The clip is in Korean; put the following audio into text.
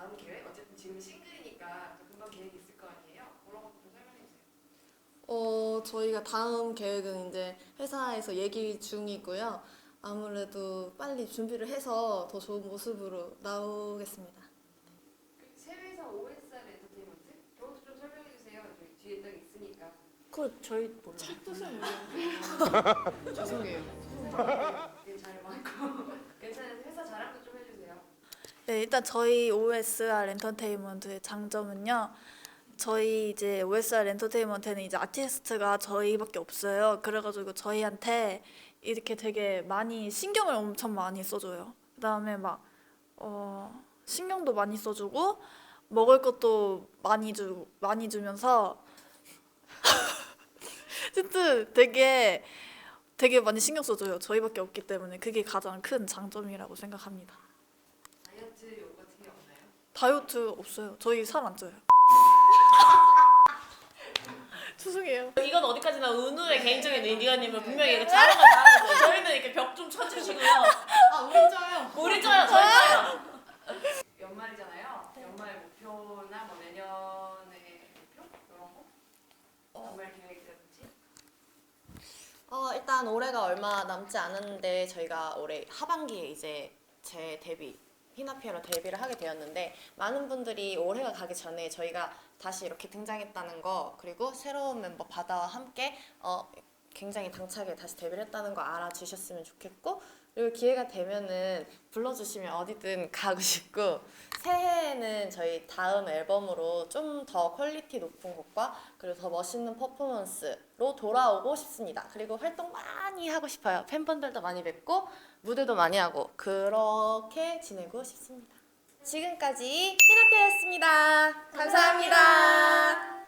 다음 계획 어쨌든 지금 싱글이니까 또 금방 계획이 있을 거 아니에요? 그런 것도 좀 설명해 주세요. 어, 저희가 다음 계획은 이제 회사에서 얘기 중이고요. 아무래도 빨리 준비를 해서 더 좋은 모습으로 나오겠습니다. 그 세회사 OSR 엔터테인먼트 그것도 좀 설명해 주세요. 저희 뒤에 딱 있으니까. 그 저희 몰라. 죄송해요. 되게 잘 많고 괜찮아요. 회사 자랑도 좀 해주세요. 네, 일단 저희 OSR 엔터테인먼트의 장점은요. 저희 이제 OSR 엔터테인먼트는 이제 아티스트가 저희밖에 없어요. 그래가지고 저희한테 이렇게 되게 많이 신경을 엄청 많이 써줘요. 그다음에 막 어, 신경도 많이 써주고 먹을 것도 많이 주 많이 주면서 하여튼 되게 되게 많이 신경 써줘요. 저희밖에 없기 때문에 그게 가장 큰 장점이라고 생각합니다. 다이어트 요거 같은 게 없나요? 다이어트 없어요. 저희 살 안 쪄요. 죄송해요. 이건 어디까지나 은우의 개인적인 의견이면 분명히 이거 건 잘한 거예요. 저희는 이렇게 벽 좀 쳐주시고요. 아 우리 쪄요. 우리 줘요, 저희 줘요. 연말이잖아요. 연말 목표나 뭐 내년의 목표 이런 거. 연말 계획이라든지. 어, 일단 올해가 얼마 남지 않았는데 저희가 올해 하반기에 이제 제 데뷔 히나피아로 데뷔를 하게 되었는데 많은 분들이 올해가 가기 전에 저희가 다시 이렇게 등장했다는 거 그리고 새로운 멤버 바다와 함께 어, 굉장히 당차게 다시 데뷔를 했다는 거 알아주셨으면 좋겠고 그리고 기회가 되면은 불러주시면 어디든 가고 싶고 새해에는 저희 다음 앨범으로 좀 더 퀄리티 높은 곡과 그리고 더 멋있는 퍼포먼스로 돌아오고 싶습니다. 그리고 활동 많이 하고 싶어요. 팬분들도 많이 뵙고 무대도 많이 하고 그렇게 지내고 싶습니다. 지금까지 히나피아였습니다. 감사합니다.